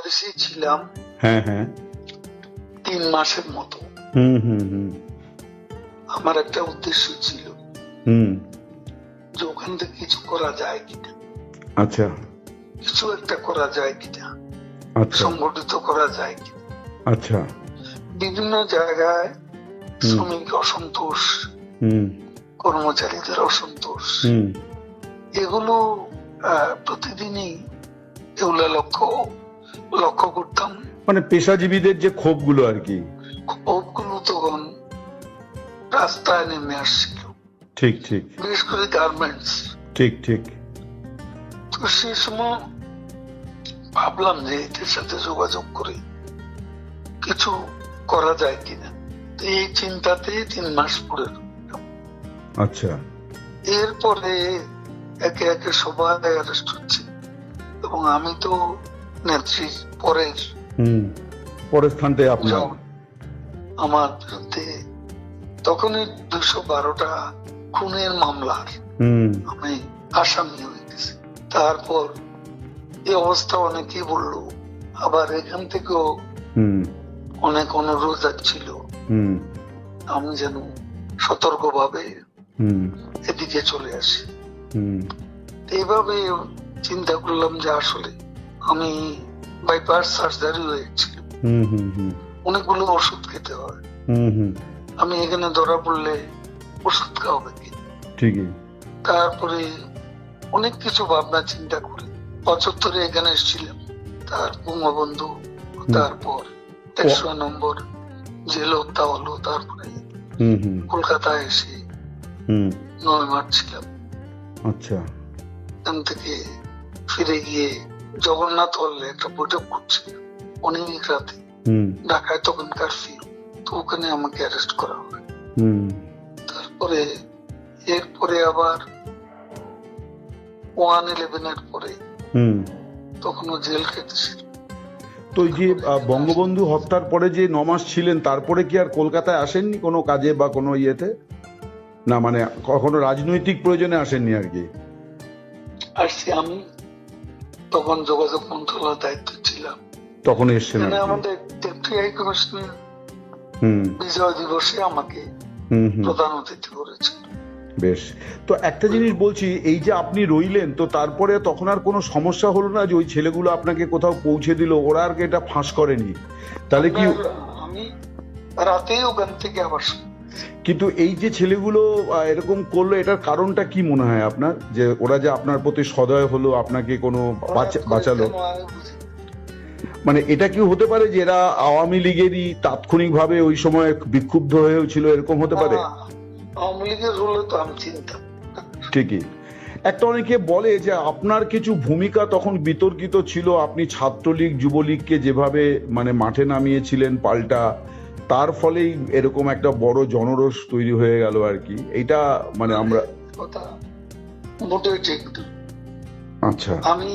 বাংলাদেশেই ছিলাম হ্যাঁ হ্যাঁ। তিন মাসের মতো। হুম হুম হুম। আমার একটা উদ্দেশ্য ছিল হুম। যে ওখান থেকে কিছু করা যায় কিনা। আচ্ছা। কিছু একটা করা যায় কিনা। আচ্ছা। সংগঠিত করা যায় কিনা। আচ্ছা। বিভিন্ন জায়গায় শ্রমিক অসন্তোষ কর্মচারীদের অসন্তোষ। হুম। এগুলো প্রতিদিনই এগুলা লক্ষ্য লক্ষ্য করতাম। মানে পেশাজীবীদের যে ক্ষোভগুলো আর কি। ক্ষোভগুলো তখন রাস্তায় নেমে আসছিল। ঠিক ঠিক। বিশেষ করে গার্মেন্টস ঠিক ঠিক। তো সেই সময় ভাবলাম যে এদের সাথে যোগাযোগ করে কিছু করা যায় কিনা। এই চিন্তাতে তিন মাস পরে আচ্ছা। এরপরে একে একে সবাই অ্যারেস্ট হচ্ছে। এবং আমি তো পরের হুম পরের আপনার। আমার বিরুদ্ধে তখনই দুশো বারোটা খুনের মামলার আমি আসামি হয়ে গেছি তারপর এই অবস্থা অনেকেই বলল আবার এখান থেকেও হুম। অনেক অনুরোধ ছিল হুম। আমি যেন সতর্কভাবে হুম। এদিকে চলে আসি। হুম। এইভাবে চিন্তা করলাম যে আসলে আমি বাইপাস সার্জারি হয়েছিল অনেকগুলো ওষুধ খেতে হয়। আমি এখানে ধরা পড়লে ওষুধ খাওয়াবে কি? ঠিকই। তারপরে অনেক কিছু ভাবনা চিন্তা করে পঁচাত্তরে এখানে এসেছিলাম। তার বঙ্গবন্ধু তারপর একশো নম্বর জেল হত্যা হলো তারপরে কলকাতায় এসে হুম। নয় মার্চ ছিলাম। আচ্ছা। এখান থেকে ফিরে গিয়ে জগন্নাথ হলে একটা বৈঠক করছি অনেক রাতে। ঢাকায় তখন কারফিউ তো ওখানে আমাকে অ্যারেস্ট করা হয়। তারপরে এরপরে আবার ওয়ান ইলেভেনের পরে হুম। তখনও জেল কেটেছিল তো যে বঙ্গবন্ধু হত্যার পরে যে নমাস ছিলেন তারপরে কি আর কলকাতায় আসেননি কোনো কাজে বা কোনো ইয়েতে? না মানে কখনো রাজনৈতিক প্রয়োজনে আসেননি আর কি? আসছি আমি তখন যোগাযোগ মন্ত্রণালয়ের দায়িত্ব ছিলাম। তখন এসছেন। আমাদের কমিশনার বিজয় দিবসে আমাকে প্রধান অতিথি করেছে বেশ। তো একটা জিনিস বলছি এই যে আপনি রইলেন তো তারপরে তখন আর কোনো সমস্যা হলো না যে ওই ছেলেগুলো আপনাকে কোথাও পৌঁছে দিল ওরা আর কি এটা ফাঁস করেনি? তাহলে কি আমি রাতেই ওখান থেকে আবার কিন্তু এই যে ছেলেগুলো এরকম করল এটার কারণটা কি মনে হয় আপনার? যে ওরা যে আপনার প্রতি সদয় হলো আপনাকে কোনো বাঁচা- বাঁচালো। মানে এটা কি হতে পারে যে এরা আওয়ামী লীগেরই তাৎক্ষণিকভাবে ওই সময় বিক্ষুব্ধ হয়েছিল এরকম হতে পারে? আওয়ামী লীগের হলে তো আমি চিন্তা। ঠিকই। একটা অনেকে বলে যে আপনার কিছু ভূমিকা তখন বিতর্কিত ছিল আপনি ছাত্রলীগ যুবলীগকে যেভাবে মানে মাঠে নামিয়েছিলেন পাল্টা তার ফলেই এরকম একটা বড় জনরস তৈরি হয়ে গেল আর কি। এটা মানে আমরা কথা মোটেই ঠিক আচ্ছা। আমি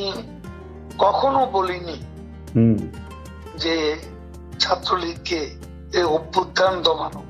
কখনো বলিনি হুম। যে ছাত্রলীগকে অভ্যুত্থান দমানো।